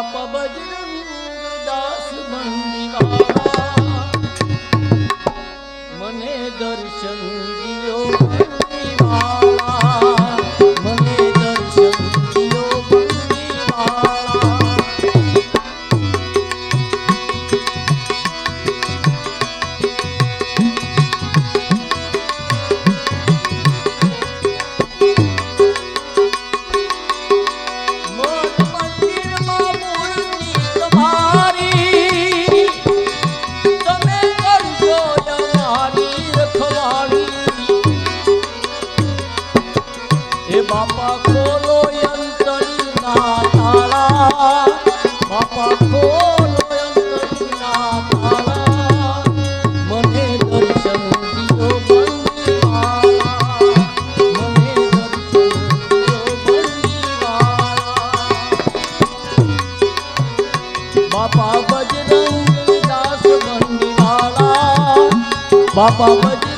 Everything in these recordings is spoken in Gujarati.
ਆਪ ਬਜਰੰਗ ਦਾਸ ਬੰਦਿਆ। ਮਨੇ ਦਰਸ਼ਨ બાપા બજરંગ દાસ બંડીવાળા બાપા બજ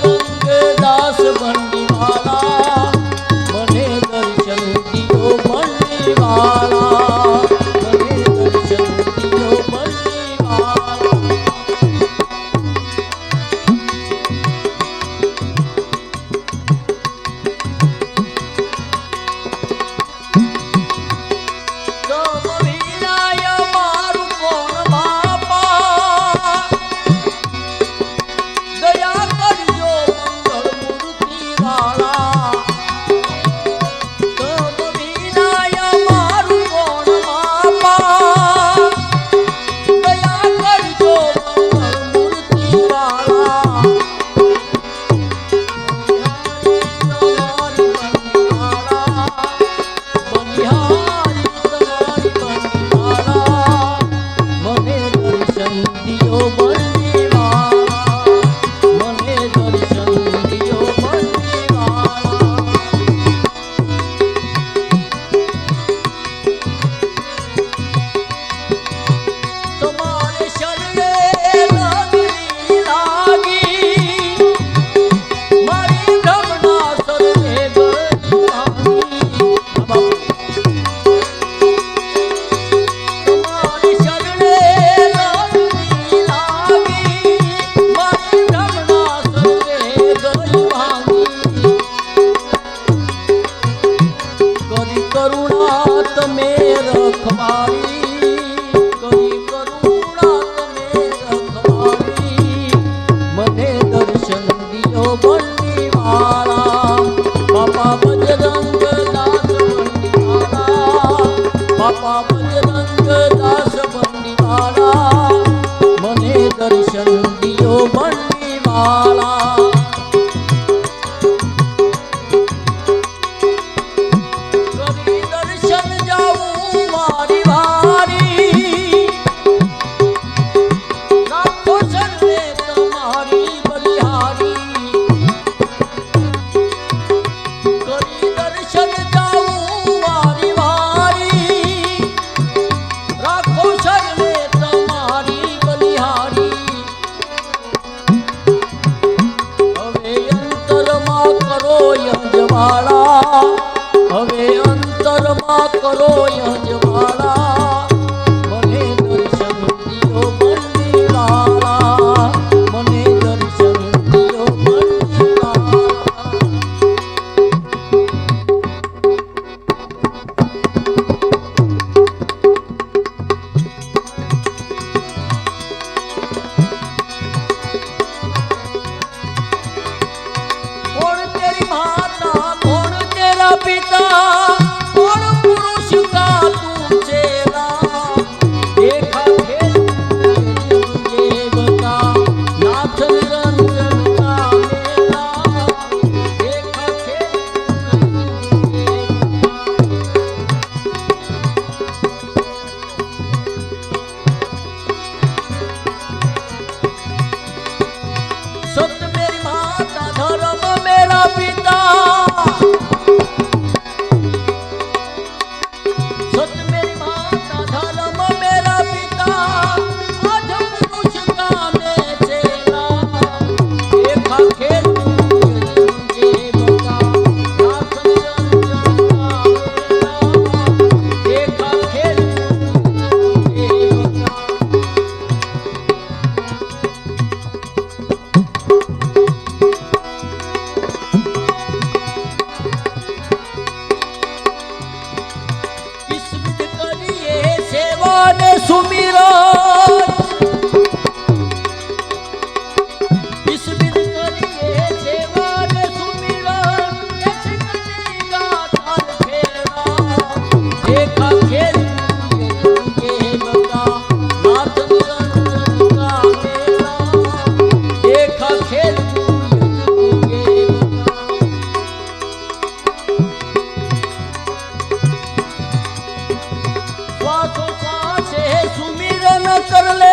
করলে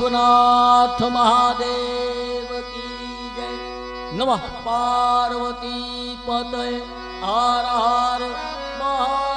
વિશ્વનાથ મહાદેવ કી જય નમઃ પાર્વતી પતય હર હર મહા